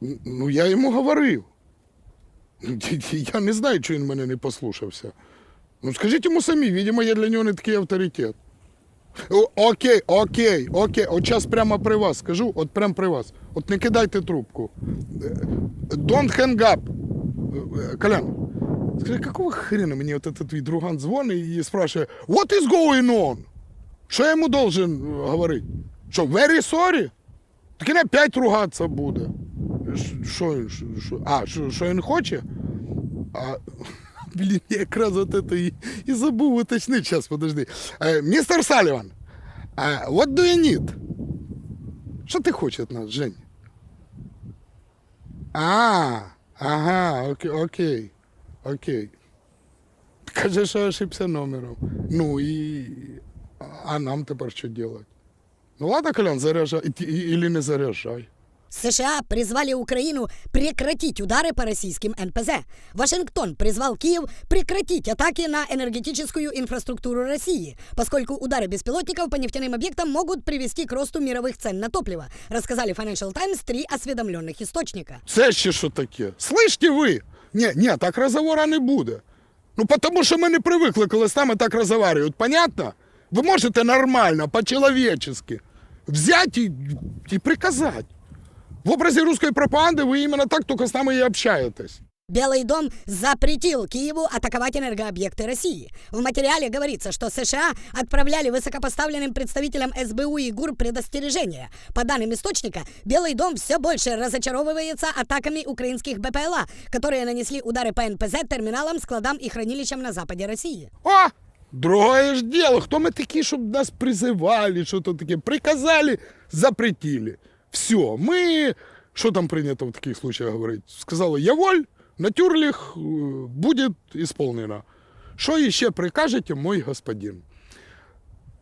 Ну, я йому говорив. Ну, Я не знаю, чи він мене не послухався. Ну, скажіть йому самі, видимо, я для нього не такий авторитет. О, окей, окей, окей. От час прямо при вас скажу, от прямо при вас. От не кидайте трубку. Е, Don't hang up. Е, е, Колян, скажи, какого хрена мені от этот твій друган дзвонить і спрашиває, what is going on? Що я йому должен говорити? Що, very sorry? Так він опять ругатися буде. Ш- Що, що, що? А, що, що він хоче? А, блін, я якраз от это і, і забув уточнити. Зараз, подожди. Е, містер Саліван, е, what do you need? Що ти хочеш від нас, Жень? А, ага, окей, окей, окей. Каже, що ошибся номером. Ну і. А нам тепер що робити? Ну ладно, Колян, заряжай. І- і- Или не заряжай. США призвали Украину прекратить удары по российским НПЗ. Вашингтон призвал Киев прекратить атаки на энергетическую инфраструктуру России, поскольку удары беспилотников по нефтяным объектам могут привести к росту мировых цен на топливо, рассказали Financial Times три осведомленных источника. Це ще що таке? Слышите ви? Ні, ні, так розговора не буде. Ну, тому що ми не привикли, коли з нами так розговорюють. Понятно? Ви можете нормально, по-человечески взяти і, і приказати. В образі русской пропаганди ви іменно так тільки з нами і общаєтесь. Белый дом запретил Киеву атаковать энергообъекты России. В материале говорится, что США отправляли высокопоставленным представителям СБУ и ГУР предостережения. По данным источника, Белый дом все больше разочаровывается атаками украинских БПЛА, которые нанесли удары по НПЗ, терминалам, складам и хранилищам на западе России. О! Другое ж дело. Хто ми такі, щоб нас призивали, що то таке? Приказали, запретили. Все, ми, що там прийнято в таких случаях говорити? Сказали, я воль, натюрлих е, буде исполнено. Що іще прикажете, мой господин?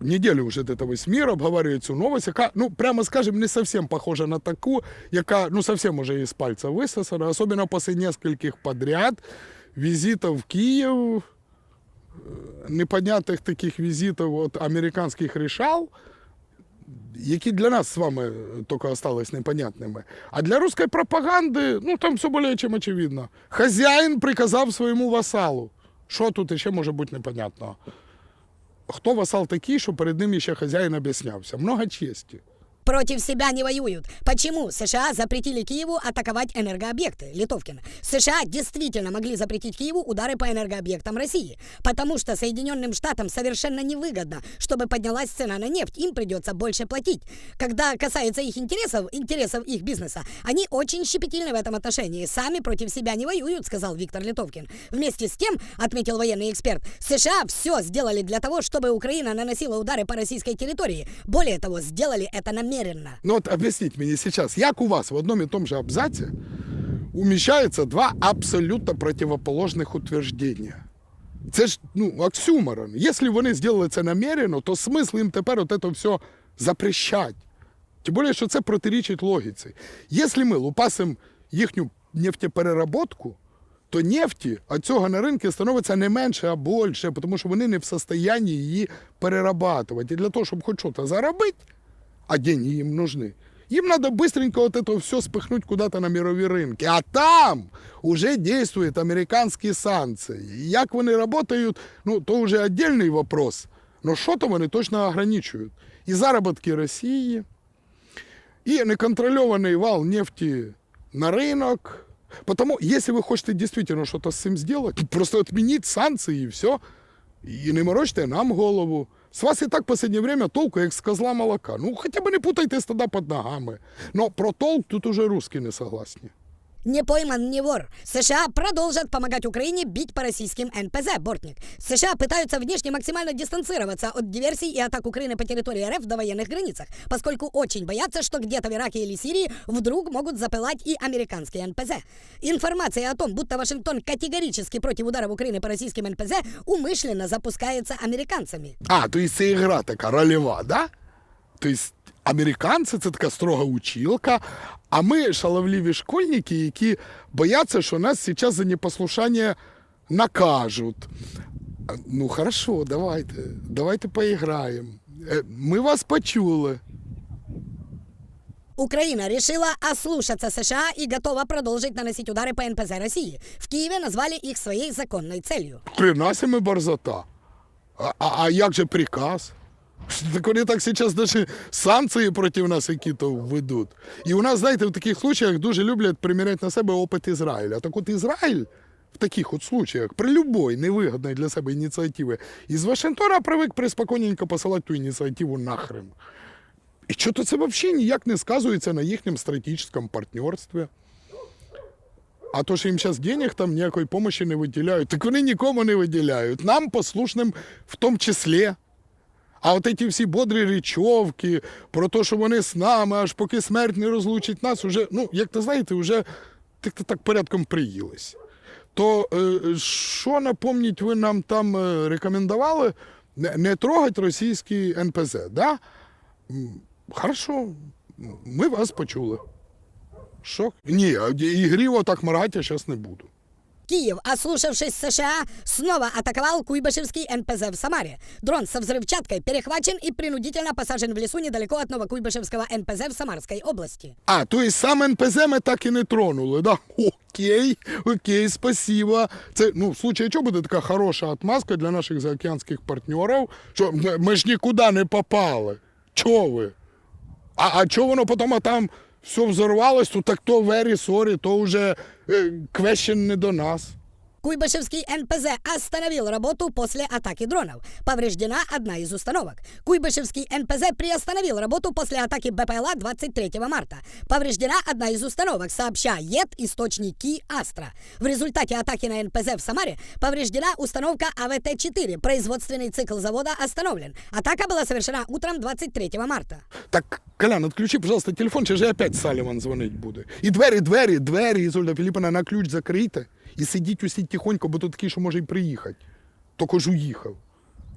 Неделю уже это весь мир обговаривает цю новость, яка, ну, прямо скажем, не совсем похожа на таку, яка, ну, совсем уже из пальца высосана, особенно после нескольких подряд визитов в Киев, непонятних таких візитів от американських рішал, які для нас з вами тільки остались непонятними. А для русської пропаганди, ну там все більше чим очевидно. Хазяїн приказав своєму васалу. Що тут ще може бути непонятного? Хто васал такий, що перед ним ще хазяїн об'яснявся? Много честі. Против себя не воюют. Почему США запретили Киеву атаковать энергообъекты? Литовкин. США действительно могли запретить Киеву удары по энергообъектам России, потому что Соединенным Штатам совершенно невыгодно, чтобы поднялась цена на нефть. Им придется больше платить. Когда касается их интересов, интересов их бизнеса, они очень щепетильны в этом отношении. Сами против себя не воюют, сказал Виктор Литовкин. Вместе с тем, отметил военный эксперт, США все сделали для того, чтобы Украина наносила удары по российской территории. Более того, сделали это намеренно. Ну от об'ясніть мені зараз, як у вас в одному і тому же абзаці уміщаються два абсолютно противоположних утверждення? Це ж ну, оксюморон. Якщо вони зробили це намеренно, то смисл їм тепер от це все запрещать. Тим більше, що це протирічить логіці. Якщо ми лупасимо їхню нефтепереработку, то нефті від цього на ринку становиться не менше, а більше, тому що вони не в состоянні її перерабатувати. І для того, щоб хоч щось заробити, а деньги їм нужны. Им надо быстренько вот это все спихнуть куда-то на мирові ринки. А там уже действуют американські санкції. І Як вони працюють, ну, то вже отдельний вопрос. Но що-то вони точно ограничують. І заробітки Росії, і неконтрольований вал нефті на ринок. Потому, если вы хотите действительно что-то с этим сделать, просто отменить санкции и все. И не морочьте нам голову. С вас и так в последнее время толку, як з козла молока. Ну, хотя бы не путайтесь тогда под ногами. Но про толк тут уже русские не согласні. Не пойман, не вор. США продолжат помогать Украине бить по российским НПЗ, Бортник. США пытаются внешне максимально дистанцироваться от диверсий и атак Украины по территории РФ в довоенных границах, поскольку очень боятся, что где-то в Ираке или Сирии вдруг могут запылать и американские НПЗ. Информация о том, будто Вашингтон категорически против ударов Украины по российским НПЗ, умышленно запускается американцами. А, то есть така рольова, да? То есть американці це така строга училка, а ми шаловливі школьники, які бояться, що нас зараз за непослушання накажуть. Ну, хорошо, давайте, давайте поіграємо. Е, Ми вас почули. Украина решила ослушаться США и готова продолжить наносить удары по НПЗ России. В Киеве назвали их своей законной целью. Себе борзота. А, а, а як же приказ? Так вони так зараз даже санкції проти нас які-то введуть. І у нас, знаєте, в таких случаях дуже люблять приміряти на себе опит Ізраїля. Так от Ізраїль в таких от случаях при любой невигодної для себе ініціативі із Вашингтона привик приспокійненько посилати ту ініціативу нахрен. І що-то це взагалі ніяк не сказується на їхньому стратегічному партнерстві. А то, що їм зараз денег там ніякої допомоги не виділяють, так вони нікому не виділяють. Нам, послушним, в тому числі. А от ці всі бодрі річовки про те, що вони з нами, аж поки смерть не розлучить нас, уже, ну, як то знаєте, вже так, так порядком приїлись. То е, що напомніть, ви нам там е, рекомендували не, трогати російський НПЗ, да? Хорошо, ми вас почули. Що? Ні, а ігріво так моргати я зараз не буду. Киев, ослушавшись США, снова атаковал Куйбышевский НПЗ в Самаре. Дрон со взрывчаткой перехвачен и принудительно посажен в лесу недалеко от Новокуйбышевского НПЗ в Самарской области. А, то есть сам НПЗ ми так і не тронули, да? Окей, окей, спасибо. Це, ну, в случае чого буде така хороша отмазка для наших заокеанських партнерів, що ми- ми ж нікуди не попали. Чого ви? А, а чого воно потім а там все взорвалось, то так то вері, сорі, то вже квещен не до нас. Куйбышевский НПЗ остановил работу после атаки дронов. Повреждена одна из установок. Куйбышевский НПЗ приостановил работу после атаки БПЛА 23 марта. Повреждена одна из установок, сообщает источник Ки Астра. В результате атаки на НПЗ в Самаре повреждена установка АВТ-4. Производственный цикл завода остановлен. Атака была совершена утром 23 марта. Так, Колян, отключи, пожалуйста, телефон, чи же опять Саліван дзвонить буде. І двері, двері, двері, Ізольда Філіппівна, на ключ закрийте. І сидіть усі тихонько, бо тут такий, що може і приїхати. Тільки ж уїхав.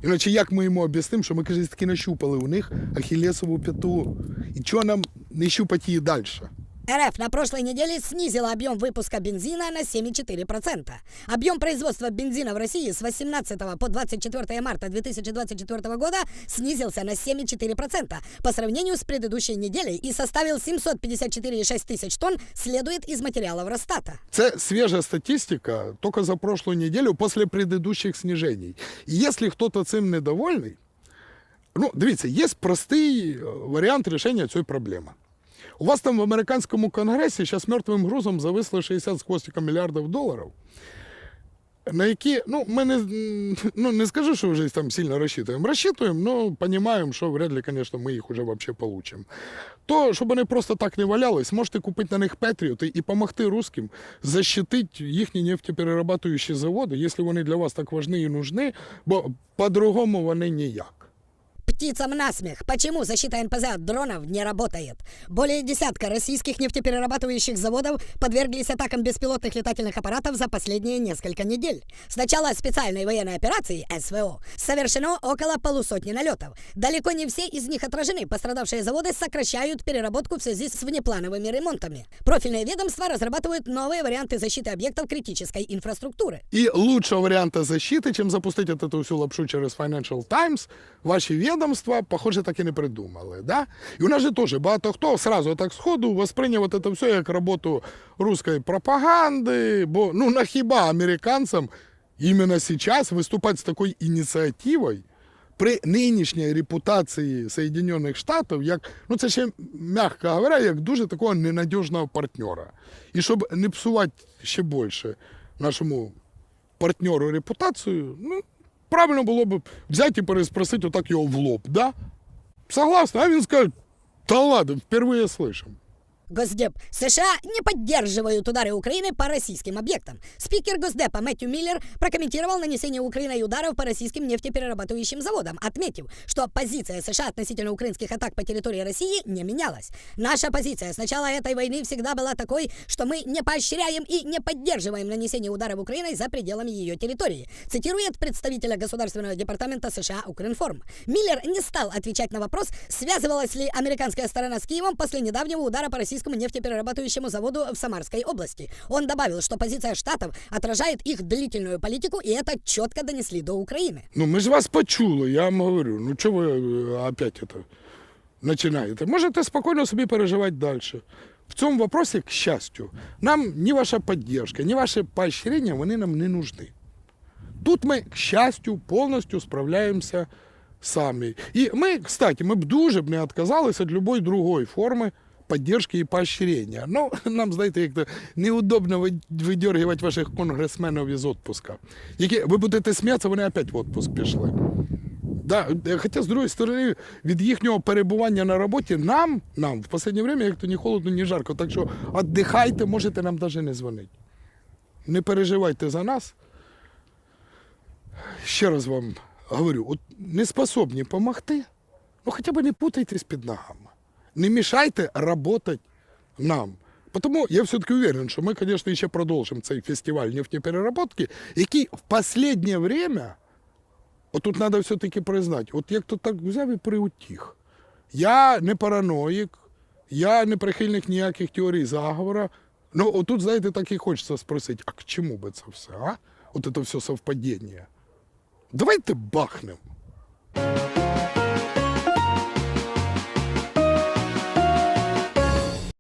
Іначе як ми йому об'яснимо, що ми, каже, таки нащупали у них Ахілесову п'яту. І чого нам не щупати її далі? РФ на прошлой неделе снизила объем выпуска бензина на 7,4%. Объем производства бензина в России с 18 по 24 марта 2024 года снизился на 7,4% по сравнению с предыдущей неделей и составил 754,6 тысяч тонн, следует из материалов Росстата. Це свежая статистика только за прошлую неделю после предыдущих снижений. И если кто-то цим недовольний, ну, дивіться, є простий е, варіант рішення цієї проблеми. У вас там в американському конгресі зараз мертвим грузом зависли 60 з хвостиком мільярдів доларів, на які, ну, ми не, ну, не скажу, що вже там сильно розчитуємо. Розчитуємо, но розуміємо, що вряд ли, звісно, ми їх вже взагалі получимо. То, щоб вони просто так не валялись, можете купити на них Петріоти і допомогти русским защитити їхні нефтеперерабатуючі заводи, якщо вони для вас так важні і нужні, бо по-другому вони ніяк. Птицам насмех. Почему защита НПЗ от дронов не работает? Более десятка российских нефтеперерабатывающих заводов подверглись атакам беспилотных летательных аппаратов за последние несколько недель. С начала специальной военной операции СВО совершено около полусотни налетов. Далеко не все из них отражены. Пострадавшие заводы сокращают переработку в связи с внеплановыми ремонтами. Профильные ведомства разрабатывают новые варианты защиты объектов критической инфраструктуры. І лучшого варіанта защити, чим запустити от эту всю лапшу через Financial Times, ваші відомства, похоже, так і не придумали. Да? І у нас же теж багато хто сразу так сходу восприйняв це все як роботу руської пропаганди, бо ну нахіба американцям іменно зараз виступати з такою ініціативою, при нинішній репутації Соєдинених Штатів, як, ну це ще, м'яко говоря, як дуже такого ненадіжного партнера. І щоб не псувати ще більше нашому партнеру репутацію, ну, правильно було б взяти і переспросити отак його в лоб, да? Согласна, а він скаже, та ладно, впервые слышим. Госдеп. США не поддерживают удары Украины по российским объектам. Спикер Госдепа Мэтью Миллер прокомментировал нанесение Украиной ударов по российским нефтеперерабатывающим заводам, отметив, что позиция США относительно украинских атак по территории России не менялась. Наша позиция с начала этой войны всегда была такой, что мы не поощряем и не поддерживаем нанесение ударов Украиной за пределами ее территории, цитирует представителя Государственного департамента США Укринформ. Миллер не стал отвечать на вопрос, связывалась ли американская сторона с Киевом после недавнего удара по российскому нефтеперерабатывающему заводу в Самарской области. Он добавил, что позиция Штатов отражает их длительную политику, и это четко донесли до Украины. Ну, ми ж вас почули, я вам говорю. Ну, чого ви е, опять это? починаєте, можете спокійно собі переживати далі. В цьому вопросі, к щастю, нам ні ваша підтримка, ні ваше поощрення, вони нам не нужны. Тут ми, к щастю, повністю справляємося самі. І ми, кстати, ми б дуже б не відказалися від будь-якої другої форми підтримки і поощрення. Ну, нам, знаєте, як то неудобно ви- видергувати ваших конгресменів із відпуска. Які, ви будете сміятися, вони опять в відпуск пішли. Да, е, хоча, з другої сторони, від їхнього перебування на роботі нам, нам в останнє время як то ні холодно, ні жарко. Так що віддихайте, можете нам навіть не дзвонити. Не переживайте за нас. Ще раз вам говорю, от не способні допомогти, ну хоча б не путайтесь під ногами. Не мішайте працювати нам. Тому я все-таки уверен, що ми, звісно, ще продовжимо цей фестиваль нефтепереработки, який в останнє время От тут треба все-таки признати, от як то так взяв і приутіх. Я не параноїк, я не прихильник ніяких теорій заговора. Ну, отут, знаєте, так і хочеться спросити, а к чому би це все, а? От це все совпадіння. Давайте бахнемо.